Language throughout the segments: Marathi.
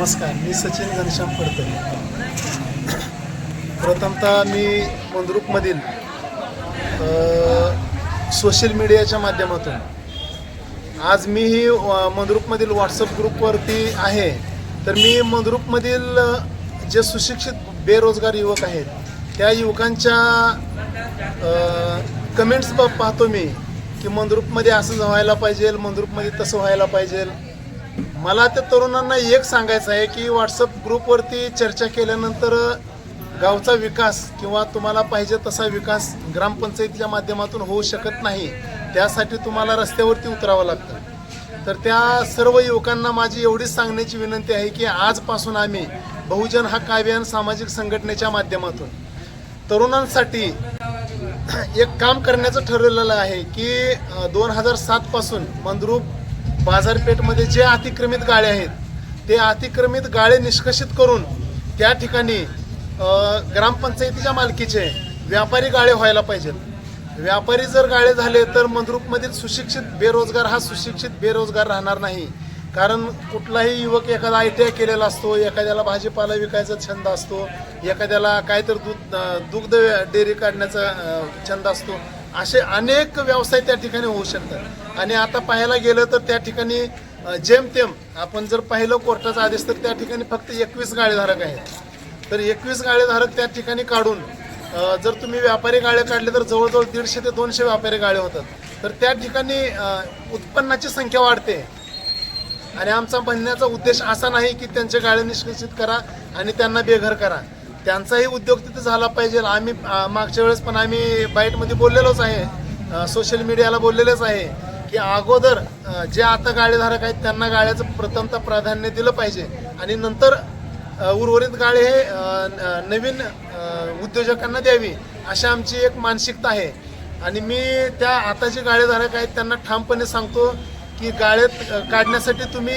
नमस्कार मी सचिन घनश्याम फडतरे प्रथमतः मी मंद्रुपमधील सोशल मीडियाच्या माध्यमातून आज मीही अ, मंद्रुपमधील व्हॉट्सअप ग्रुपवरती आहे. तर मी मंद्रुपमधील जे सुशिक्षित बेरोजगार युवक आहेत त्या युवकांच्या कमेंट्स पाहतो मी की मंद्रुपमध्ये असं व्हायला पाहिजे मंद्रुपमध्ये तसं व्हायला पाहिजे. मला त्या तरुणांना एक सांगायचं आहे की व्हॉट्सअप ग्रुपवरती चर्चा केल्यानंतर गावचा विकास किंवा तुम्हाला पाहिजे तसा विकास ग्रामपंचायतीच्या माध्यमातून होऊ शकत नाही त्यासाठी तुम्हाला रस्त्यावरती उतरावं लागतं. तर त्या सर्व युवकांना माझी एवढीच सांगण्याची विनंती आहे की आजपासून आम्ही बहुजन हक्क अभियान सामाजिक संघटनेच्या माध्यमातून तरुणांसाठी एक काम करण्याचं ठरवलेलं आहे की दोन हजार सातपासून मंद्रूप बाजारपेठमध्ये जे अतिक्रमित गाळे आहेत ते अतिक्रमित गाळे निष्कर्षित करून त्या ठिकाणी ग्रामपंचायतीच्या मालकीचे व्यापारी गाळे व्हायला पाहिजेत. व्यापारी जर गाळे झाले तर मंद्रूपमधील सुशिक्षित बेरोजगार हा सुशिक्षित बेरोजगार राहणार नाही. कारण कुठलाही युवक एखादा आय टी आय केलेला असतो एखाद्याला भाजीपाला विकायचा छंद असतो एखाद्याला काय तर दूध दुग्ध डेअरी काढण्याचा छंद असतो असे अनेक व्यवसाय त्या ठिकाणी होऊ शकतात. आणि आता पाहायला गेलं तर त्या ठिकाणी जेमतेम आपण जर पाहिलं कोर्टाचा आदेश तर त्या ठिकाणी फक्त एकवीस गाळेधारक आहेत. तर एकवीस गाळेधारक त्या ठिकाणी काढून जर तुम्ही व्यापारी गाळे काढले तर जवळजवळ दीडशे ते दोनशे व्यापारी गाळे होतात. तर त्या ठिकाणी उत्पन्नाची संख्या वाढते. आणि आमचा म्हणण्याचा उद्देश असा नाही की त्यांचे गाळे निष्कासित करा आणि त्यांना बेघर करा. त्यांचाही उद्योग तिथे झाला पाहिजे. आम्ही मागच्या वेळेस पण आम्ही बाईटमध्ये बोललेलोच आहे. सोशल मीडियाला बोललेलेच आहे. की अगोदर जे आता गाळेधारक आहेत त्यांना गाळ्याचं प्रथमतः प्राधान्य दिलं पाहिजे. आणि नंतर उर्वरित गाळे हे नवीन उद्योजकांना द्यावी अशी आमची एक मानसिकता आहे. आणि मी त्या आता जे गाळेधारक आहेत त्यांना ठामपणे सांगतो की गाळ्यात काढण्यासाठी तुम्ही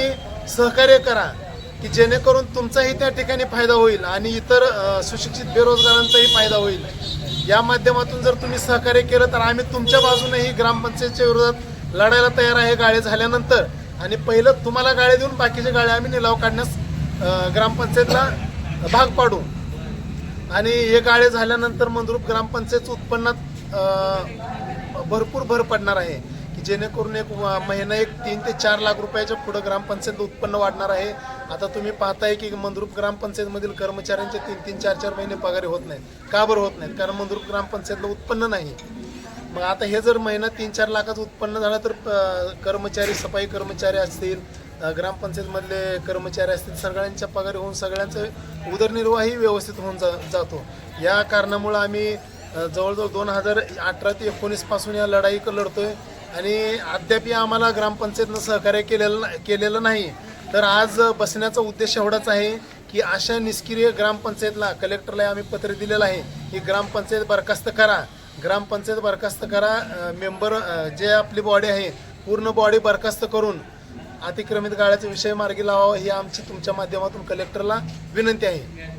सहकार्य करा की जेणेकरून तुमचाही त्या ठिकाणी फायदा होईल आणि इतर सुशिक्षित बेरोजगारांचाही फायदा होईल. या माध्यमातून जर तुम्ही सहकार्य केलं तर आम्ही तुमच्या बाजूनेही ग्रामपंचायतच्या विरोधात लढायला तयार आहे गाळे झाल्यानंतर. आणि पहिलं तुम्हाला गाळे देऊन बाकीचे गाळे आम्ही निलाव काढण्यास ग्रामपंचायतला भाग पाडू. आणि हे गाळे झाल्यानंतर मंद्रूप ग्रामपंचायत उत्पन्नात भरपूर भर पडणार आहे. की जेणेकरून एक महिना एक तीन ते चार लाख रुपयाच्या पुढं ग्रामपंचायत उत्पन्न वाढणार आहे. आता तुम्ही पाहताय की मंद्रूप ग्रामपंचायतमधील कर्मचाऱ्यांचे तीन तीन चार चार महिने पगारी होत नाहीत. का बरं होत नाहीत? कारण मंद्रूप ग्रामपंचायतला उत्पन्न नाही. मग आता हे जर महिना तीन चार लाखाचं उत्पन्न झालं तर कर्मचारी सफाई कर्मचारी असतील ग्रामपंचायतमधले कर्मचारी असतील सगळ्यांच्या पगार होऊन सगळ्यांचं उदरनिर्वाहही व्यवस्थित होऊन जा जातो. या कारणामुळं आम्ही जवळजवळ दोन हजार अठरा ते एकोणीसपासून या लढाई लढतोय. आणि अद्यापही आम्हाला ग्रामपंचायतनं सहकार्य केलेलं केलेलं नाही. तर आज बसण्याचा उद्देश एवढाच आहे की अशा निष्क्रिय ग्रामपंचायतला कलेक्टरला आम्ही पत्र दिलेलं आहे की ग्रामपंचायत बरखास्त करा. ग्रामपंचायत बरखास्त करा मेंबर जे आपली बॉडी आहे पूर्ण बॉडी बरखास्त करून अतिक्रमित गाळ्याचा विषय मार्गी लावावा ही आमची तुमच्या माध्यमातून कलेक्टरला विनंती आहे.